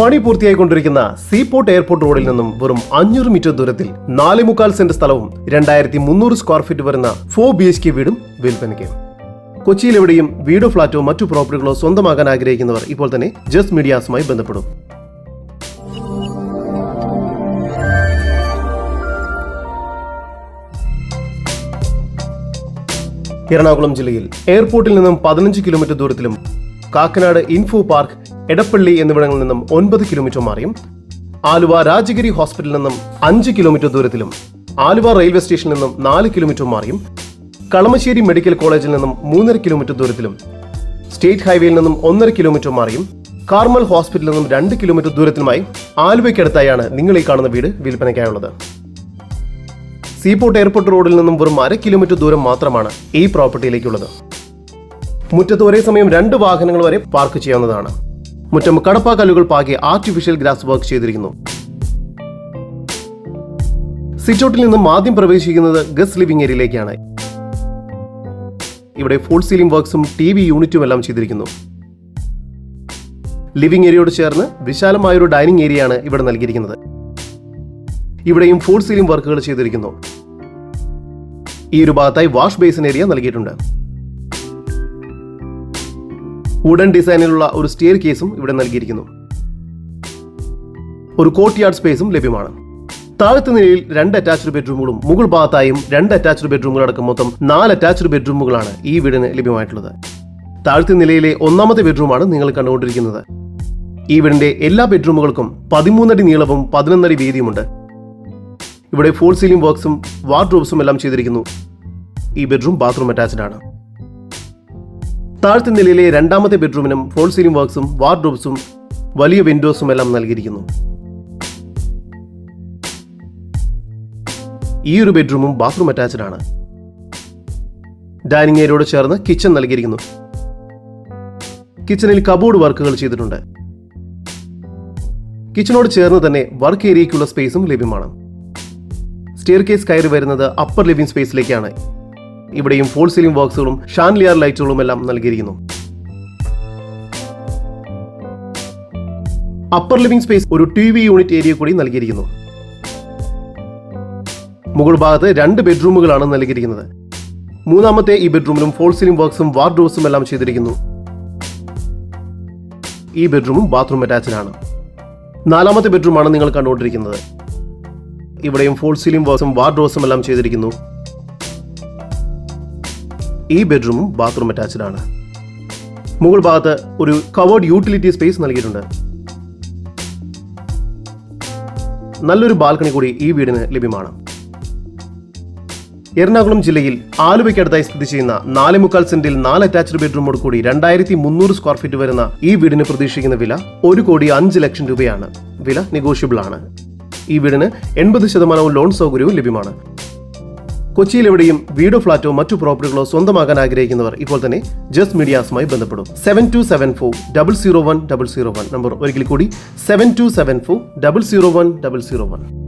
പണി പൂർത്തിയായിക്കൊണ്ടിരിക്കുന്ന seaport airport റോഡിൽ നിന്നും വെറും അഞ്ഞൂറ് മീറ്റർ ദൂരത്തിൽ നാല് മുക്കാൽ സെന്റ് സ്ഥലവും രണ്ടായിരത്തി മുന്നൂറ് സ്ക്വയർ ഫീറ്റ് വരുന്ന ഫോർ ബി എച്ച് കെ വീടും വിൽപ്പനയ്ക്ക്. കൊച്ചിയിൽ എവിടെയും വീടോ ഫ്ളാറ്റോ മറ്റു പ്രോപ്പർട്ടികളോ സ്വന്തമാകാൻ ആഗ്രഹിക്കുന്നവർ ഇപ്പോൾ തന്നെ ജസ്റ്റ് മീഡിയാസുമായി ബന്ധപ്പെടും. എറണാകുളം ജില്ലയിൽ എയർപോർട്ടിൽ നിന്നും പതിനഞ്ച് കിലോമീറ്റർ ദൂരത്തിലും കാക്കനാട് ഇൻഫോ പാർക്ക് എടപ്പള്ളി എന്നിവിടങ്ങളിൽ നിന്നും ഒൻപത് കിലോമീറ്റർ മാറിയും ആലുവ രാജഗിരി ഹോസ്പിറ്റലിൽ നിന്നും അഞ്ച് കിലോമീറ്റർ ദൂരത്തിലും ആലുവ റെയിൽവേ സ്റ്റേഷനിൽ നിന്നും നാല് കിലോമീറ്റർ മാറിയും കളമശ്ശേരി മെഡിക്കൽ കോളേജിൽ നിന്നും മൂന്നര കിലോമീറ്റർ ദൂരത്തിലും സ്റ്റേറ്റ് ഹൈവേയിൽ നിന്നും ഒന്നര കിലോമീറ്റർ മാറിയും കാർമൽ ഹോസ്പിറ്റലിൽ നിന്നും രണ്ട് കിലോമീറ്റർ ദൂരത്തിലുമായി ആലുവയ്ക്കടുത്തായാണ് നിങ്ങൾ ഈ കാണുന്ന വീട് വിൽപ്പനയ്ക്കായുള്ളത്. സീപോർട്ട് എയർപോർട്ട് റോഡിൽ നിന്നും വെറും അര കിലോമീറ്റർ ദൂരം മാത്രമാണ് ഈ പ്രോപ്പർട്ടിയിലേക്കുള്ളത്. മുറ്റത്ത് ഒരേ സമയം രണ്ട് വാഹനങ്ങൾ വരെ പാർക്ക് ചെയ്യാവുന്നതാണ്. മുറ്റം കടപ്പാക്കല്ലുകൾ പാകി ആർട്ടിഫിഷ്യൽ ഗ്രാസ് വർക്ക് ചെയ്തിരിക്കുന്നു. സിറ്റൗട്ടിൽ നിന്നും ആദ്യം പ്രവേശിക്കുന്നത് ഗസ്റ്റ് ലിവിംഗ് ഏരിയയിലേക്കാണ് ഇവിടെ ഫുൾ സീലിംഗ് വർക്ക്സും ടി വി യൂണിറ്റും എല്ലാം ചെയ്തിരിക്കുന്നു. ലിവിംഗ് ഏരിയയോട് ചേർന്ന് വിശാലമായ ഒരു ഡൈനിങ് ഏരിയയാണ് ഇവിടെ നൽകിയിരിക്കുന്നത്. ഇവിടെയും ഫുൾ സീലിംഗ് വർക്കുകൾ ചെയ്തിരിക്കുന്നു. ഈ ഒരു ഭാഗത്തായി വാഷ് ബേസിൻ ഏരിയ നൽകിയിട്ടുണ്ട്. വുഡൻ ഡിസൈനിലുള്ള ഒരു സ്റ്റെയർ കേസും ഇവിടെ നൽകിയിരിക്കുന്നു. ഒരു കോർട്ട് യാർഡ് സ്പേസും ലഭ്യമാണ്. താഴത്തെ നിലയിൽ രണ്ട് അറ്റാച്ച്ഡ് ബെഡ്റൂമുകളും മുകൾ ഭാഗത്തായും രണ്ട് അറ്റാച്ച്ഡ് ബെഡ്റൂമുകൾ അടക്കം മൊത്തം നാല് അറ്റാച്ച്ഡ് ബെഡ്റൂമുകളാണ് ഈ വീടിന് ലഭ്യമായിട്ടുള്ളത്. താഴത്തെ നിലയിലെ ഒന്നാമത്തെ ബെഡ്റൂമാണ് നിങ്ങൾ കണ്ടുകൊണ്ടിരിക്കുന്നത്. ഈ വീടിന്റെ എല്ലാ ബെഡ്റൂമുകൾക്കും പതിമൂന്നടി നീളവും പതിനൊന്നടി വീതിയുമുണ്ട്. ഇവിടെ ഫോൾ സീലിംഗ് വർക്ക്സും വാർഡ്രോബ്സും എല്ലാം ചെയ്തിരിക്കുന്നു. ഈ ബെഡ്റൂം ബാത്റൂം അറ്റാച്ച്ഡ് ആണ്. താഴത്തെ നിലയിലെ രണ്ടാമത്തെ ബെഡ്റൂമിനും ഫോൾ സീലിംഗ് വർക്ക്സും വാർഡ്രോബ്സും വലിയ വിൻഡോസും എല്ലാം നൽകിയിരിക്കുന്നു. ഈ ഒരു ബെഡ്റൂമും ബാത്റൂം അറ്റാച്ച്ഡ് ആണ്. ഡൈനിങ് ഏരിയയോട് ചേർന്ന് കിച്ചൺ നൽകിയിരിക്കുന്നു. കിച്ചണിൽ കബോർഡ് വർക്കുകൾ ചെയ്തിട്ടുണ്ട്. കിച്ചണോട് ചേർന്ന് തന്നെ വർക്ക് ഏരിയയ്ക്കുള്ള സ്പേസും ലഭ്യമാണ്. സ്റ്റെയർ കേസ് കയറി വരുന്നത് അപ്പർ ലിവിംഗ് സ്പേസിലേക്കാണ് ഇവിടെയും ഫോൾ സീലിംഗ് ബോക്സുകളും ഷാൻലിയർ ലൈറ്റുകളും എല്ലാം നൽകിയിരിക്കുന്നു. അപ്പർ ലിവിംഗ് സ്പേസ് ഒരു ടി വി യൂണിറ്റ് ഏരിയ കൂടി നൽകിയിരിക്കുന്നു. മുകൾ ഭാഗത്ത് രണ്ട് ബെഡ്റൂമുകളാണ് നൽകിയിരിക്കുന്നത്. മൂന്നാമത്തെ ഈ ബെഡ്റൂമിലും ഫോൾ സീലിംഗ് വർക്ക്സും വാർഡ്രോബ്സും എല്ലാം ചെയ്തിരിക്കുന്നു. ഈ ബെഡ്റൂമും ബാത്റൂം അറ്റാച്ച്ഡ് ആണ്. നാലാമത്തെ ബെഡ്റൂമാണ് നിങ്ങൾ കണ്ടുകൊണ്ടിരിക്കുന്നത്. ഇവിടെയും ഫോൾ സീലിംഗ് വർക്ക്സും വാർഡ്രോബ്സും എല്ലാം ചെയ്തിരിക്കുന്നു. ഈ ബെഡ്റൂമും ബാത്റൂം അറ്റാച്ച്ഡ് ആണ്. മുകൾ ഭാഗത്ത് ഒരു കവേർഡ് യൂട്ടിലിറ്റി സ്പേസ് നൽകിയിട്ടുണ്ട്. നല്ലൊരു ബാൽക്കണി കൂടി ഈ വീടിന് ലഭ്യമാണ്. എറണാകുളം ജില്ലയിൽ ആലുവയ്ക്കടുത്തായി സ്ഥിതി ചെയ്യുന്ന നാല് മുക്കാൽ സെന്റിൽ നാല് അറ്റാച്ച്ഡ് ബെഡ്റൂമോട് കൂടി രണ്ടായിരത്തി മുന്നൂറ് സ്ക്വയർ ഫീറ്റ് വരുന്ന ഈ വീടിന് പ്രതീക്ഷിക്കുന്ന വില ഒരു കോടി അഞ്ച് ലക്ഷം രൂപയാണ്. വില നെഗോഷ്യബിൾ ആണ്. ഈ വീടിന് എൺപത് ശതമാനവും ലോൺ സൗകര്യവും ലഭ്യമാണ്. കൊച്ചിയിൽ എവിടെയും വീടോ ഫ്ളാറ്റോ മറ്റു പ്രോപ്പർട്ടികളോ സ്വന്തമാകാൻ ആഗ്രഹിക്കുന്നവർ ഇപ്പോൾ തന്നെ ജസ്റ്റ് മീഡിയാസുമായി ബന്ധപ്പെടും. Seven two seven four double zero one double zero one number ഒരിക്കൽ കൂടി seven two seven four double zero one double zero one